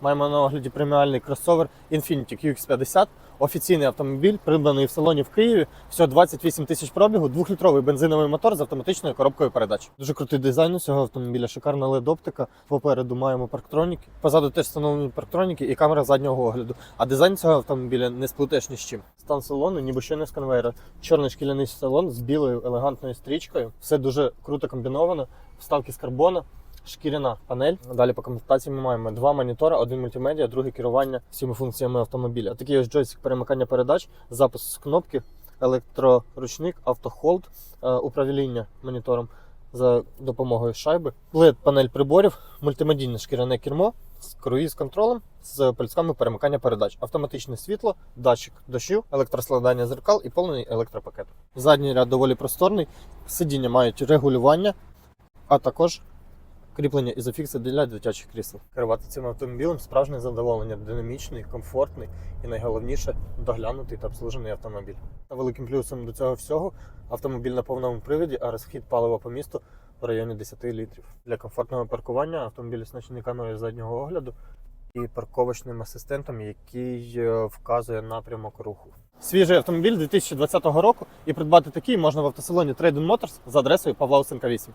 Маємо на огляді преміальний кросовер Infiniti QX50. Офіційний автомобіль, придбаний в салоні в Києві. Всього 28 тисяч пробігу, двохлітровий бензиновий мотор з автоматичною коробкою передач. Дуже крутий дизайн у цього автомобіля, шикарна LED-оптика. Попереду маємо парктроніки. Позаду теж встановлені парктроніки і камера заднього огляду. А дизайн цього автомобіля не сплутаєш ні з чим. Стан салону, ніби ще не з конвейера. Чорний шкіряний салон з білою елегантною стрічкою. Все дуже круто комбіновано. Вставки з карбону. Шкіряна панель. Далі по комплектації ми маємо два монітори, один мультимедіа, другий керування всіма функціями автомобіля. Такий ось джойстик перемикання передач, запуск з кнопки, електроручник, автохолд, е, управління монітором за допомогою шайби, led панель приборів, мультимедійне шкіряне кермо з круїз контролем з полісками перемикання передач, автоматичне світло, датчик дощу, електроскладання зеркал і повний електропакет. Задній ряд доволі просторний, сидіння мають регулювання, а також кріплення ізофікси для дитячих крісел. Керувати цим автомобілем справжнє задоволення, динамічний, комфортний і найголовніше доглянутий та обслужений автомобіль. Та великим плюсом до цього всього автомобіль на повному приводі, а розхід палива по місту в районі 10 літрів. Для комфортного паркування автомобіль оснащений камерою заднього огляду і парковочним асистентом, який е, вказує напрямок руху. Свіжий автомобіль 2020 року і придбати такий можна в автосалоні Trade Motors за адресою Павла Усенка 8.